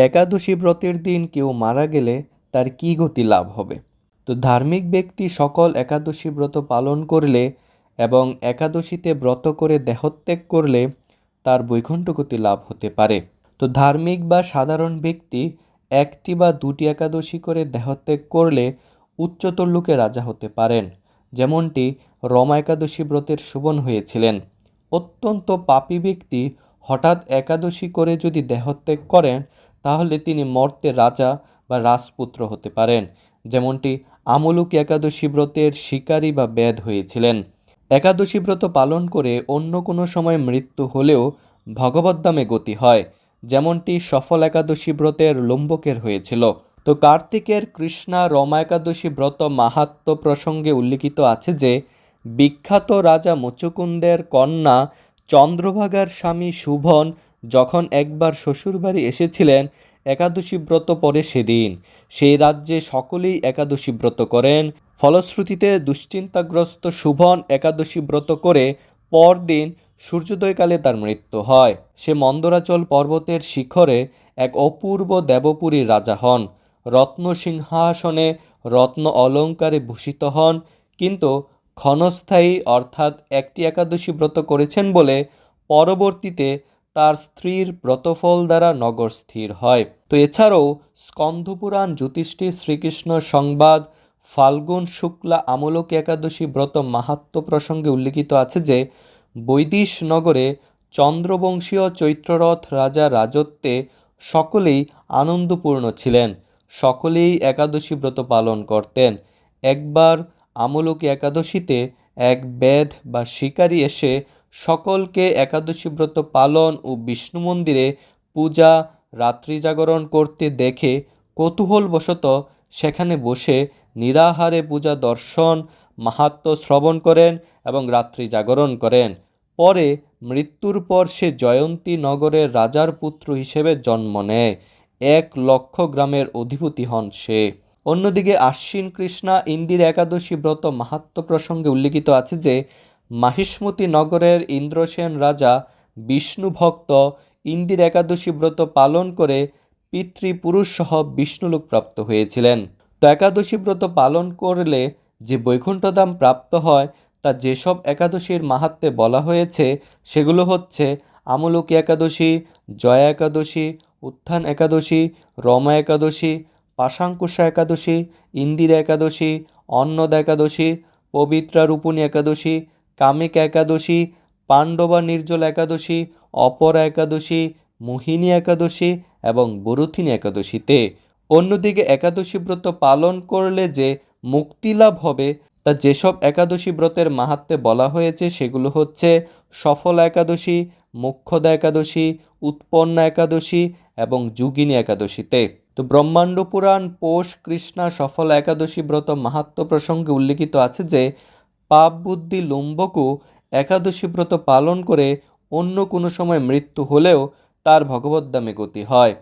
একাদশী ব্রতের দিন কেউ মারা গেলে তার কী গতি লাভ হবে? তো ধার্মিক ব্যক্তি সকল একাদশী ব্রত পালন করলে এবং একাদশীতে ব্রত করে দেহত্যাগ করলে তার বৈকুণ্ঠ গতি লাভ হতে পারে। তো ধার্মিক বা সাধারণ ব্যক্তি একটি বা দুটি একাদশী করে দেহত্যাগ করলে উচ্চতর লোকে রাজা হতে পারেন। যেমনটি রমা একাদশী ব্রতের শোভন হয়েছিলেন। অত্যন্ত পাপী ব্যক্তি হঠাৎ একাদশী করে যদি দেহত্যাগ করেন তাহলে তিনি মর্তে রাজা বা রাজপুত্র হতে পারেন। যেমনটি আমলুক একাদশী ব্রতের শিকারী বা বেদ হয়েছিলেন। একাদশী ব্রত পালন করে অন্য কোনো সময় মৃত্যু হলেও ভগবদ্দামে গতি হয়, যেমনটি সফল একাদশী ব্রতের লম্বকের হয়েছিল। তো কার্তিকের কৃষ্ণা রমা একাদশী ব্রত মাহাত্ম প্রসঙ্গে উল্লিখিত আছে যে, বিখ্যাত রাজা মুচুকুন্দের কন্যা চন্দ্রভাগার স্বামী শুভন যখন একবার শ্বশুরবাড়ি এসেছিলেন, একাদশী ব্রত পরে সেদিন। সেই রাজ্যে সকলেই একাদশী ব্রত করেন। ফলশ্রুতিতে দুশ্চিন্তাগ্রস্ত শুভন একাদশী ব্রত করে পরদিন সূর্যোদয়কালে তার মৃত্যু হয়। সে মন্দরাচল পর্বতের শিখরে এক অপূর্ব দেবপুরীর রাজা হন। রত্ন সিংহাসনে রত্ন অলঙ্কারে ভূষিত হন। কিন্তু ক্ষণস্থায়ী অর্থাৎ একটি একাদশী ব্রত করেছেন বলে পরবর্তীতে তার স্ত্রীর ব্রতফল দ্বারা নগর স্থির হয়। তো এছাড়াও স্কন্ধপুরাণ জ্যোতিষ্ঠী শ্রীকৃষ্ণ সংবাদ ফাল্গুন শুক্লা আমলক একাদশী ব্রত মাহাত্ম প্রসঙ্গে উল্লিখিত আছে যে, বৈদিশ নগরে চন্দ্রবংশীয় চৈত্ররথ রাজা রাজত্বে সকলেই আনন্দপূর্ণ ছিলেন, সকলেই একাদশী ব্রত পালন করতেন। একবার আমলকি একাদশীতে এক বেদ বা শিকারী এসে সকলকে একাদশী ব্রত পালন ও বিষ্ণু মন্দিরে পূজা, রাত্রি জাগরণ করতে দেখে কৌতূহলবশত সেখানে বসে নিরাহারে পূজা দর্শন, মাহাত্ম শ্রবণ করেন এবং রাত্রি জাগরণ করেন। পরে মৃত্যুর পর সে জয়ন্তী নগরের রাজার পুত্র হিসেবে জন্ম নেয়। এক লক্ষ গ্রামের অধিপতি হন সে। অন্যদিকে আশ্বিন কৃষ্ণা ইন্দির একাদশী ব্রত মাহাত্ম প্রসঙ্গে উল্লিখিত আছে যে মাহিষ্মতি নগরের ইন্দ্রসেন রাজা বিষ্ণু ভক্ত ইন্দির একাদশী ব্রত পালন করে পিতৃপুরুষ সহ বিষ্ণুলোক প্রাপ্ত হয়েছিলেন। তো একাদশী ব্রত পালন করলে যে বৈকুণ্ঠধাম প্রাপ্ত হয়, তা যেসব একাদশীর মাহাত্মে বলা হয়েছে, সেগুলো হচ্ছে আমলকি একাদশী, জয়া একাদশী, উত্থান একাদশী, রমা একাদশী, পাশাঙ্কুশা একাদশী, ইন্দিরা একাদশী, অন্নদ একাদশী, পবিত্রা রূপণী একাদশী কামিকা একাদশী, পাণ্ডবা নির্জল একাদশী, অপরা একাদশী, মোহিনী একাদশী এবং বরুথিনী একাদশীতে। অন্যদিকে একাদশী ব্রত পালন করলে যে মুক্তিলাভ হবে, তা যেসব একাদশী ব্রতের মাহাত্মে বলা হয়েছে সেগুলো হচ্ছে সফল একাদশী মোক্ষদা একাদশী, উৎপন্না একাদশী এবং যুগিনী একাদশীতে। তো ব্রহ্মাণ্ড পুরাণ, পোষ কৃষ্ণা সফল একাদশী ব্রত মাহাত্ম প্রসঙ্গে উল্লিখিত আছে যে পাপ বুদ্ধি লুম্বকও একাদশী ব্রত পালন করে অন্য কোনো সময় মৃত্যু হলেও তার ভগবদ্দামে গতি হয়।